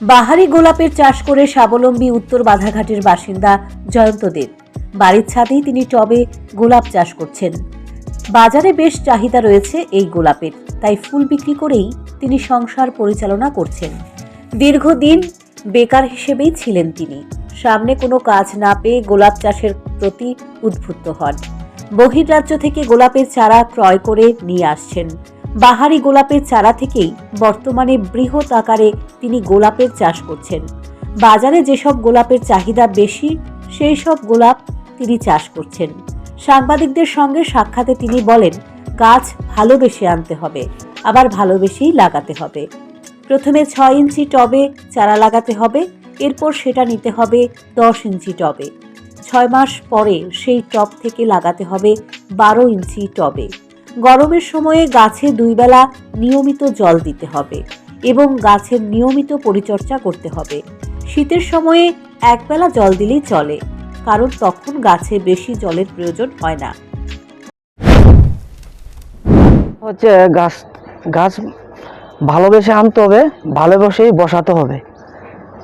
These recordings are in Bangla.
বাহারি গোলাপের চাষ করে স্বাবলম্বী উত্তর বাধাঘাটের বাসিন্দা জয়ন্ত দেব। বাড়ির ছাদেই তিনি টবে গোলাপ চাষ করছেন। বাজারে বেশ চাহিদা রয়েছে এই গোলাপের, তাই ফুল বিক্রি করেই তিনি সংসার পরিচালনা করছেন। দীর্ঘদিন বেকার হিসেবেই ছিলেন তিনি। সামনে কোনো কাজ না পেয়ে গোলাপ চাষের প্রতি উদ্বুদ্ধ হন। বহির্রাজ্য থেকে গোলাপের চারা ক্রয় করে নিয়ে আসছেন। বাহারি গোলাপের চারা থেকেই বর্তমানে বৃহৎ আকারে তিনি গোলাপের চাষ করছেন। বাজারে যেসব গোলাপের চাহিদা বেশি, সেই সব গোলাপ তিনি চাষ করছেন। সাংবাদিকদের সঙ্গে সাক্ষাতে তিনি বলেন, গাছ ভালোবেসে আনতে হবে, আবার ভালোবেসেই লাগাতে হবে। প্রথমে ছয় ইঞ্চি টবে চারা লাগাতে হবে, এরপর সেটা নিতে হবে দশ ইঞ্চি টবে। ছয় মাস পরে সেই টব থেকে লাগাতে হবে বারো ইঞ্চি টবে। গরমের সময়ে গাছে দুই বেলা নিয়মিত জল দিতে হবে এবং গাছের নিয়মিত পরিচর্যা করতে হবে। শীতের সময়ে একবেলা জল দিলেই চলে, কারণ তখন গাছে বেশি জলের প্রয়োজন হয় না। হচ্ছে গাছ গাছ ভালোবেসে আনতে হবে, ভালোবেসেই বসাতে হবে।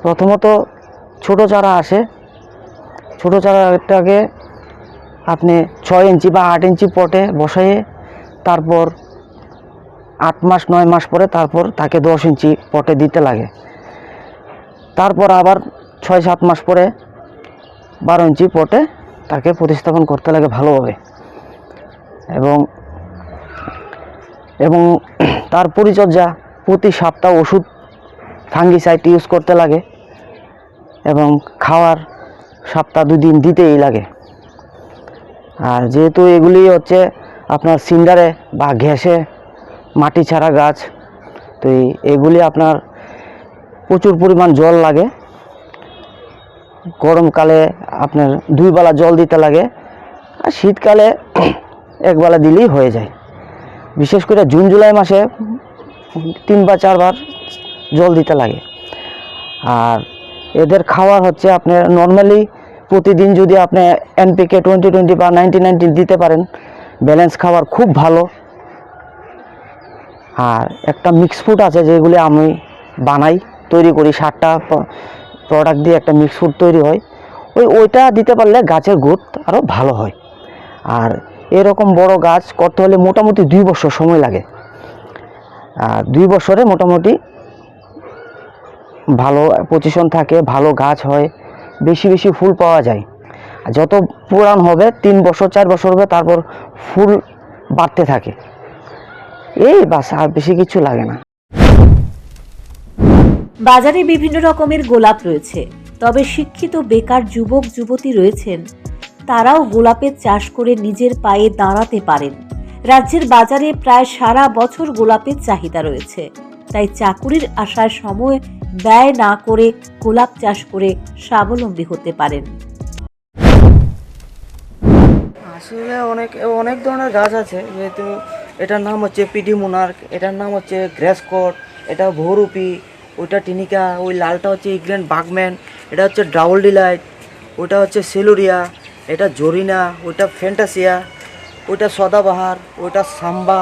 প্রথমত ছোট চারা আসে। ছোট চারাটাকে আপনি ছয় ইঞ্চি বা আট ইঞ্চি পটে বসাইয়ে তারপর আট মাস, নয় মাস পরে তারপর তাকে দশ ইঞ্চি পটে দিতে লাগে। তারপর আবার ছয়, সাত মাস পরে বারো ইঞ্চি পটে তাকে প্রতিস্থাপন করতে লাগে ভালোভাবে। এবং এবং তার পরিচর্যা প্রতি সপ্তাহ ওষুধ, ফাঙ্গিসাইড ইউজ করতে লাগে এবং খাওয়ার সপ্তাহ দুদিন দিতেই লাগে। আর যেহেতু এগুলি হচ্ছে আপনার সিন্ডারে বা ঘ্যাসে মাটি ছাড়া গাছ, তো এগুলি আপনার প্রচুর পরিমাণ জল লাগে। গরমকালে আপনার দুই বেলা জল দিতে লাগে, আর শীতকালে একবেলা দিলেই হয়ে যায়। বিশেষ করে জুন, জুলাই মাসে তিন বা চারবার জল দিতে লাগে। আর এদের খাওয়ার হচ্ছে আপনার নর্মালি প্রতিদিন যদি আপনি এনপিকে টোয়েন্টি টোয়েন্টি বা নাইনটি নাইনটি দিতে পারেন ব্যালেন্স খাবার খুব ভালো। আর একটা মিক্স ফুড আছে যেগুলি আমি বানাই, তৈরি করি। সাতটা প্রোডাক্ট দিয়ে একটা মিক্স ফুড তৈরি হয়। ওই ওইটা দিতে পারলে গাছের গ্রোথ আরও ভালো হয়। আর এরকম বড় গাছ করতে হলে মোটামুটি দুই বছর সময় লাগে। আর দুই বছরে মোটামুটি ভালো পজিশন থাকে, ভালো গাছ হয়, বেশি বেশি ফুল পাওয়া যায়। যত পুরান হবে, তিন বছর, চার বছর হবে, তারপর ফুল বাড়তে থাকে। এই বাস, আর বেশি কিছু লাগে না। বাজারে বিভিন্ন রকমের গোলাপ রয়েছে, তবে শিক্ষিত বেকার যুবক, যুবতী রয়েছেন। তারাও গোলাপের চাষ করে নিজের পায়ে দাঁড়াতে পারেন। রাজ্যের বাজারে প্রায় সারা বছর গোলাপের চাহিদা রয়েছে। তাই চাকুরির আশায় সময় ব্যয় না করে গোলাপ চাষ করে স্বাবলম্বী হতে পারেন। আসলে অনেক অনেক ধরনের গাছ আছে, যেহেতু এটার নাম হচ্ছে পিডি মোনার্ক, এটার নাম হচ্ছে গ্রেসকট, এটা বহুরূপী ওইটা টিনিকা, ওই লালটা হচ্ছে ইগ্ল্যান্ড বাগম্যান, এটা হচ্ছে ডাবল ডিলাইট, ওইটা হচ্ছে সেলুরিয়া, এটা জরিনা, ওইটা ফ্যান্টাসিয়া, ওইটা সদাবাহার, ওইটা সাম্বা,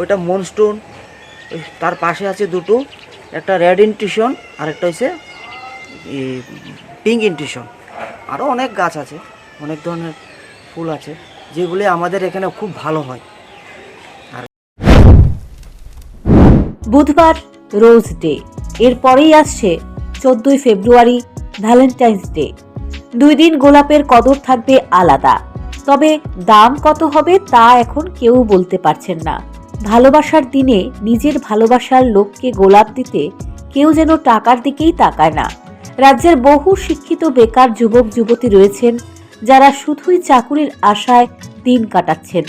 ওইটা মনস্টোন তার পাশে আছে দুটো, একটা রেড ইন্টিশন আর একটা হচ্ছে পিঙ্ক ইন্টিশন আরও অনেক গাছ আছে, অনেক ধরনের ফুল আছে, যেগুলি আমাদের এখানে খুব ভালো হয়। বুধবার রোজ ডে, এরপরেই আসছে চোদ্দই ফেব্রুয়ারি ভ্যালেন্টাইন্স ডে। দুই দিন গোলাপের কদর থাকবে আলাদা, তবে দাম কত হবে তা এখন কেউ বলতে পারছেন না। ভালোবাসার দিনে নিজের ভালোবাসার লোককে গোলাপ দিতে কেউ যেন টাকার দিকেই তাকায় না। রাজ্যের বহু শিক্ষিত বেকার যুবক যুবতী রয়েছেন যারা শুধুই চাকুরির আশায় দিন কাটাচ্ছেন।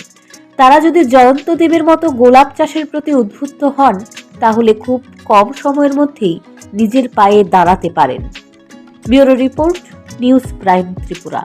তারা যদি জয়ন্ত দেবের মতো গোলাপ চাষের প্রতি উদ্বুদ্ধ হন, তাহলে খুব কম সময়ের মধ্যেই নিজের পায়ে দাঁড়াতে পারেন। Bureau report, news prime Tripura.